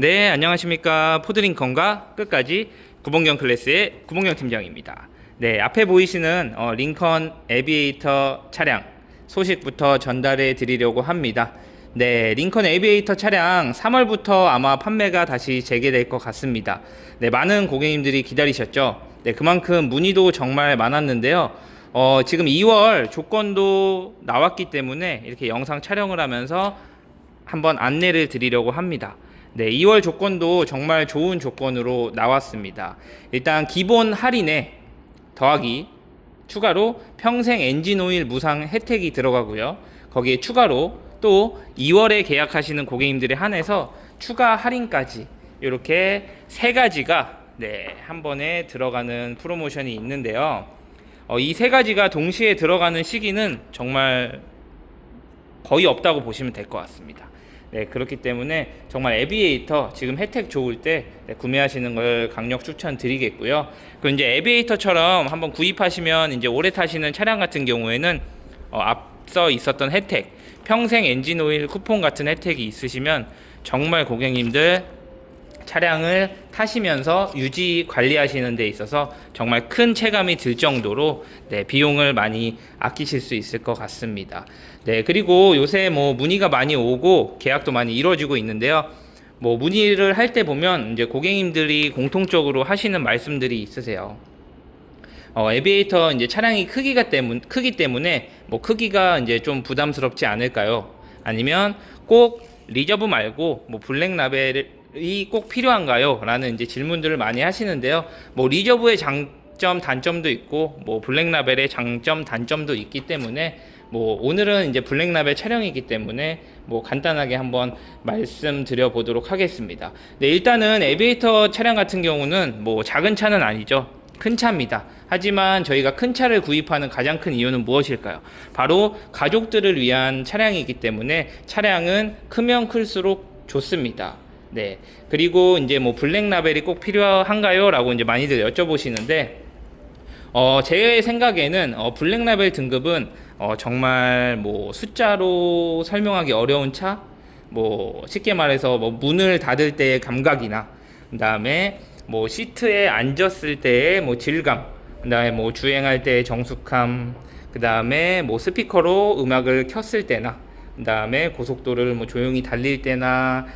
네, 안녕하십니까. 포드링컨과 끝까지 구봉경 클래스의 구봉경 팀장입니다. 네, 앞에 보이시는 어, 링컨 에비에이터 차량 소식부터 전달해 드리려고 합니다. 네, 링컨 에비에이터 차량 3월부터 아마 판매가 다시 재개될 것 같습니다. 네, 많은 고객님들이 기다리셨죠. 네, 그만큼 문의도 정말 많았는데요. 어, 지금 2월 조건도 나왔기 때문에 이렇게 영상 촬영을 하면서 한번 안내를 드리려고 합니다. 네, 2월 조건도 정말 좋은 조건으로 나왔습니다. 일단 기본 할인에 더하기 추가로 평생 엔진 오일 무상 혜택이 들어가고요. 거기에 추가로 또 2월에 계약하시는 고객님들에 한해서 추가 할인까지 이렇게 세 가지가 네, 한 번에 들어가는 프로모션이 있는데요. 어, 이 세 가지가 동시에 들어가는 시기는 정말 거의 없다고 보시면 될 것 같습니다. 네, 그렇기 때문에 정말 에비에이터 지금 혜택 좋을 때 네, 구매하시는 걸 강력 추천드리겠고요. 그리고 이제 에비에이터처럼 한번 구입하시면 이제 오래 타시는 차량 같은 경우에는 어, 앞서 있었던 혜택, 평생 엔진 오일 쿠폰 같은 혜택이 있으시면 정말 고객님들 차량을 타시면서 유지 관리하시는 데 있어서 정말 큰 체감이 들 정도로 네, 비용을 많이 아끼실 수 있을 것 같습니다. 네, 그리고 요새 뭐 문의가 많이 오고 계약도 많이 이루어지고 있는데요. 뭐 문의를 할 때 보면 이제 고객님들이 공통적으로 하시는 말씀들이 있으세요. 어, 에비에이터 이제 차량이 크기가 때문 크기 때문에 뭐 크기가 이제 좀 부담스럽지 않을까요? 아니면 꼭 리저브 말고 뭐 블랙 라벨 이꼭 필요한가요? 라는 이제 질문들을 많이 하시는데요. 뭐 리저브의 장점 단점도 있고 뭐 블랙 라벨의 장점 단점도 있기 때문에 뭐 오늘은 이제 블랙 라벨 촬영이기 때문에 뭐 간단하게 한번 말씀드려 보도록 하겠습니다. 네, 일단은 에비에이터 차량 같은 경우는 뭐 작은 차는 아니죠. 큰 차입니다. 하지만 저희가 큰 차를 구입하는 가장 큰 이유는 무엇일까요? 바로 가족들을 위한 차량이기 때문에 차량은 크면 클수록 좋습니다. 네. 그리고 이제 뭐 블랙 라벨이 꼭 필요한가요? 라고 이제 많이들 여쭤보시는데, 어, 제 생각에는 어, 블랙 라벨 등급은 어, 정말 뭐 숫자로 설명하기 어려운 차, 뭐 쉽게 말해서 뭐 문을 닫을 때의 감각이나, 그 다음에 뭐 시트에 앉았을 때의 뭐 질감, 그 다음에 뭐 주행할 때의 정숙함, 그 다음에 뭐 스피커로 음악을 켰을 때나, 그 다음에 고속도로를 뭐 조용히 달릴 때나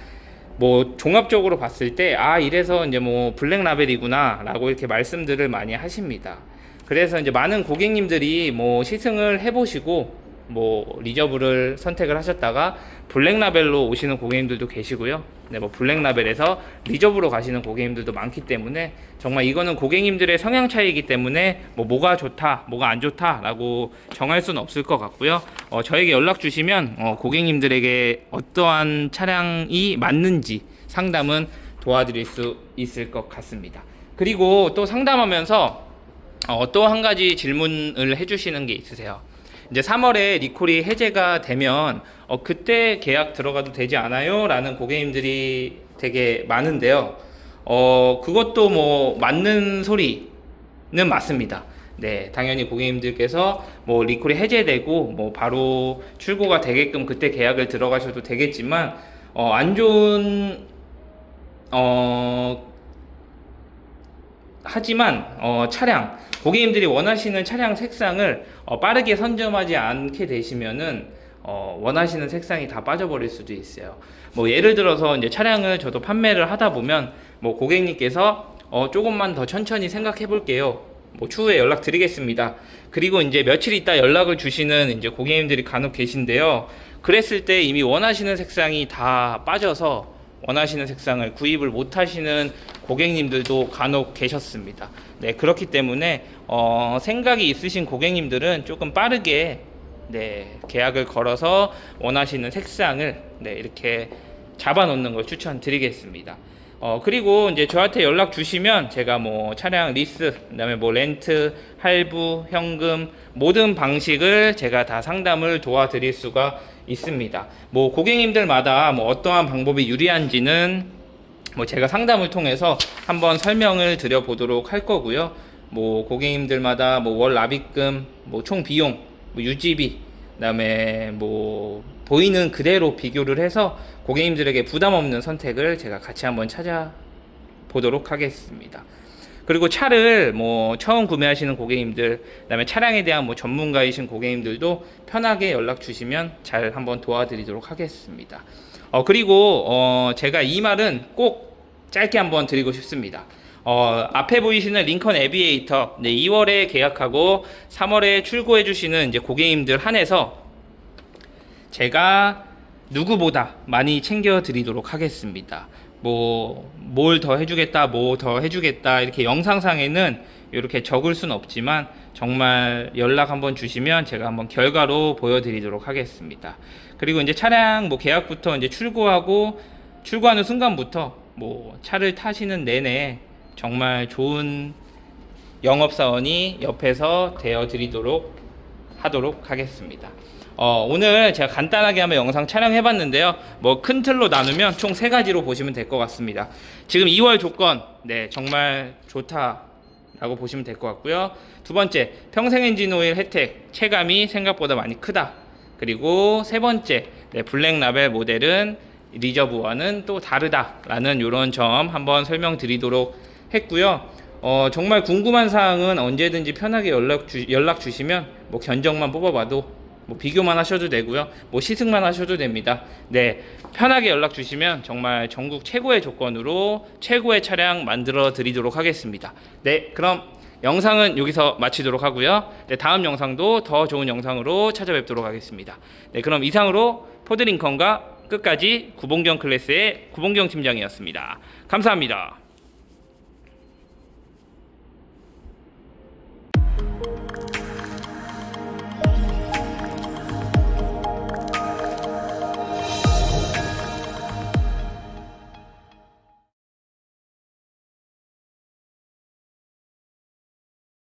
뭐 종합적으로 봤을 때 아 이래서 이제 뭐 블랙 라벨이구나라고 이렇게 말씀들을 많이 하십니다. 그래서 이제 많은 고객님들이 뭐 시승을 해보시고 뭐 리저브를 선택을 하셨다가 블랙 라벨로 오시는 고객님들도 계시고요. 네, 뭐 블랙 라벨에서 리저브로 가시는 고객님들도 많기 때문에 정말 이거는 고객님들의 성향 차이이기 때문에 뭐 뭐가 좋다, 뭐가 안 좋다라고 정할 수는 없을 것 같고요. 어, 저에게 연락 주시면 어, 고객님들에게 어떠한 차량이 맞는지 상담은 도와드릴 수 있을 것 같습니다. 그리고 또 상담하면서 어, 또 한 가지 질문을 해주시는 게 있으세요. 이제 3월에 리콜이 해제가 되면 어, 그때 계약 들어가도 되지 않아요? 라는 고객님들이 되게 많은데요. 어, 그것도 뭐 맞는 소리는 맞습니다. 네, 당연히 고객님들께서 뭐 리콜이 해제되고 뭐 바로 출고가 되게끔 그때 계약을 들어가셔도 되겠지만 어, 안 좋은 어, 하지만 어, 차량 고객님들이 원하시는 차량 색상을 어, 빠르게 선점하지 않게 되시면은 어, 원하시는 색상이 다 빠져버릴 수도 있어요. 뭐 예를 들어서 이제 차량을 저도 판매를 하다 보면 뭐 고객님께서 어, 조금만 더 천천히 생각해 볼게요. 뭐 추후에 연락 드리겠습니다. 그리고 이제 며칠 있다 연락을 주시는 이제 고객님들이 간혹 계신데요. 그랬을 때 이미 원하시는 색상이 다 빠져서 원하시는 색상을 구입을 못 하시는 고객님들도 간혹 계셨습니다. 네, 그렇기 때문에 어, 생각이 있으신 고객님들은 조금 빠르게 네, 계약을 걸어서 원하시는 색상을 네, 이렇게 잡아 놓는 걸 추천드리겠습니다. 어, 그리고 이제 저한테 연락 주시면 제가 뭐 차량 리스, 그다음에 뭐 렌트, 할부, 현금 모든 방식을 제가 다 상담을 도와드릴 수가 있습니다. 뭐 고객님들마다 뭐 어떠한 방법이 유리한지는 뭐 제가 상담을 통해서 한번 설명을 드려 보도록 할 거고요. 뭐 고객님들마다 뭐 월 납입금, 뭐 총 비용, 뭐 유지비, 그다음에 뭐 보이는 그대로 비교를 해서 고객님들에게 부담 없는 선택을 제가 같이 한번 찾아보도록 하겠습니다. 그리고 차를 뭐 처음 구매하시는 고객님들, 그다음에 차량에 대한 뭐 전문가이신 고객님들도 편하게 연락 주시면 잘 한번 도와드리도록 하겠습니다. 어 그리고 어 제가 이 말은 꼭 짧게 한번 드리고 싶습니다. 어 앞에 보이시는 링컨 에비에이터 네, 2월에 계약하고 3월에 출고해 주시는 이제 고객님들 한해서 제가 누구보다 많이 챙겨 드리도록 하겠습니다. 뭐, 뭘 더 해주겠다, 뭐 더 해주겠다, 이렇게 영상상에는 이렇게 적을 순 없지만, 정말 연락 한번 주시면 제가 한번 결과로 보여드리도록 하겠습니다. 그리고 이제 차량 뭐 계약부터 이제 출고하고, 출고하는 순간부터 뭐 차를 타시는 내내 정말 좋은 영업사원이 옆에서 되어 드리도록 하도록 하겠습니다. 어, 오늘 제가 간단하게 한번 영상 촬영해 봤는데요. 뭐 큰 틀로 나누면 총 세 가지로 보시면 될 것 같습니다. 지금 2월 조건, 네, 정말 좋다 라고 보시면 될 것 같고요. 두 번째, 평생 엔진 오일 혜택, 체감이 생각보다 많이 크다. 그리고 세 번째, 네, 블랙 라벨 모델은 리저브와는 또 다르다라는 이런 점 한번 설명드리도록 했고요. 어, 정말 궁금한 사항은 언제든지 편하게 연락, 주, 연락 주시면 뭐 견적만 뽑아봐도 뭐 비교만 하셔도 되고요. 뭐 시승만 하셔도 됩니다. 네. 편하게 연락 주시면 정말 전국 최고의 조건으로 최고의 차량 만들어 드리도록 하겠습니다. 네. 그럼 영상은 여기서 마치도록 하고요. 네, 다음 영상도 더 좋은 영상으로 찾아뵙도록 하겠습니다. 네, 그럼 이상으로 포드링컨과 끝까지 구봉경 클래스의 구봉경 팀장이었습니다. 감사합니다.